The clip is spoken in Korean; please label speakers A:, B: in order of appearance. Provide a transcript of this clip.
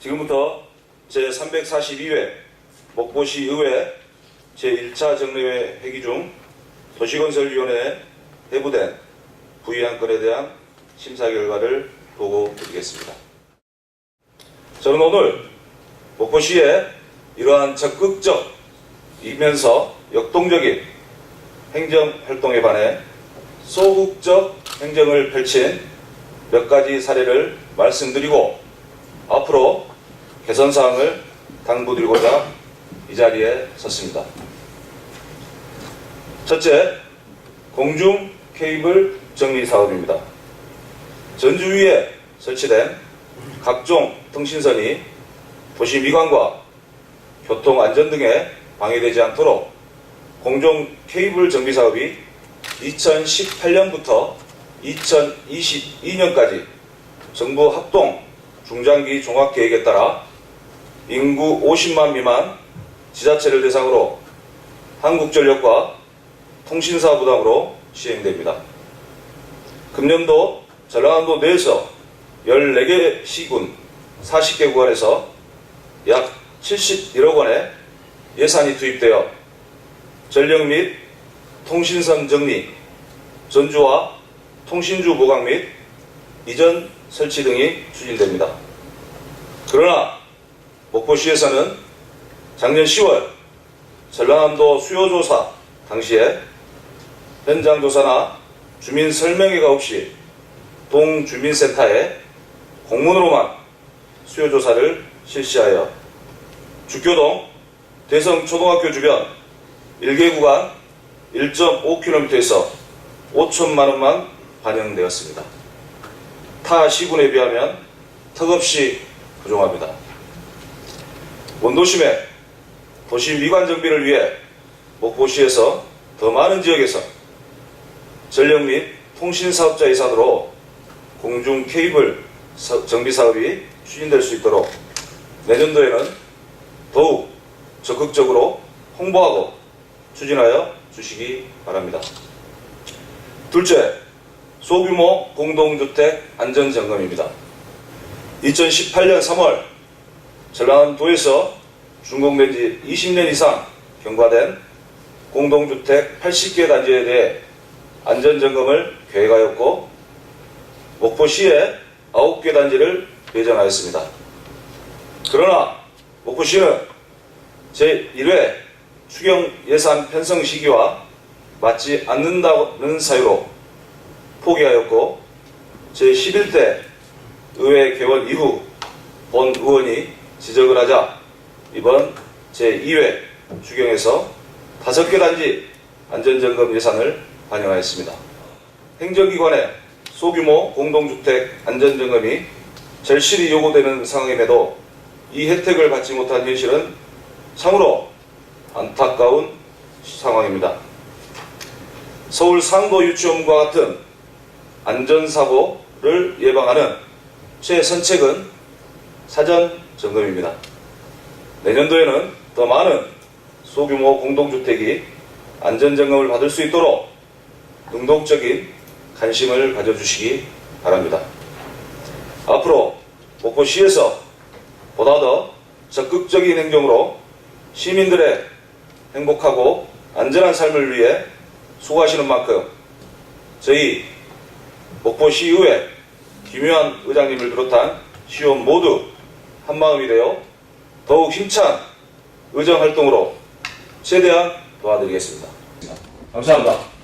A: 지금부터 제342회 목포시 의회 제1차 정례회 회기 중 도시건설위원회에 회부된 부의안건에 대한 심사 결과를 보고 드리겠습니다. 저는 오늘 목포시의 이러한 적극적이면서 역동적인 행정 활동에 반해 소극적 행정을 펼친 몇 가지 사례를 말씀드리고 앞으로 개선 사항을 당부드리고자 이 자리에 섰습니다. 첫째, 공중 케이블 정리 사업입니다. 전주 위에 설치된 각종 통신선이 도시 미관과 교통 안전 등에 방해되지 않도록 공중 케이블 정비 사업이 2018년부터 2022년까지 정부 합동 중장기 종합 계획에 따라 인구 50만 미만 지자체를 대상으로 한국전력과 통신사 부담으로 시행됩니다. 금년도 전라남도 내에서 14개 시군 40개 구간에서 약 71억 원의 예산이 투입되어 전력 및 통신선 정리, 전주와 통신주 보강 및 이전 설치 등이 추진됩니다. 그러나 목포시에서는 작년 10월 전라남도 수요조사 당시에 현장 조사나 주민 설명회가 없이 동주민센터에 공문으로만 수요조사를 실시하여 죽교동 대성초등학교 주변 1개 구간 1.5km에서 5천만 원만 반영되었습니다. 타 시군에 비하면 턱없이 부족합니다. 원도심에 도시 미관 정비를 위해 목포시에서 더 많은 지역에서 전력 및 통신 사업자 예산으로 공중 케이블 사- 정비 사업이 추진될 수 있도록 내년도에는 더욱 적극적으로 홍보하고 추진하여 주시기 바랍니다. 둘째, 소규모 공동주택 안전점검입니다. 2018년 3월 전라남도에서 준공된 지 20년 이상 경과된 공동주택 80개 단지에 대해 안전점검을 계획하였고 목포시에 9개 단지를 배정하였습니다. 그러나 목포시는 제1회 추경 예산 편성 시기와 맞지 않는다는 사유로 포기하였고 제11대 의회 개원 이후 본 의원이 지적을 하자 이번 제2회 추경에서 5개 단지 안전점검 예산을 반영하였습니다. 행정기관의 소규모 공동주택 안전점검이 절실히 요구되는 상황임에도 이 혜택을 받지 못한 현실은 참으로 안타까운 상황입니다. 서울 상도 유치원과 같은 안전사고를 예방하는 최선책은 사전 점검입니다. 내년도에는 더 많은 소규모 공동주택이 안전점검을 받을 수 있도록 능동적인 관심을 가져주시기 바랍니다. 앞으로 목포시에서 보다 더 적극적인 행정으로 시민들의 행복하고 안전한 삶을 위해 수고하시는 만큼 저희 목포시의회 김유한 의장님을 비롯한 시의원 모두 한마음이 되어 더욱 힘찬 의정 활동으로 최대한 도와드리겠습니다. 감사합니다.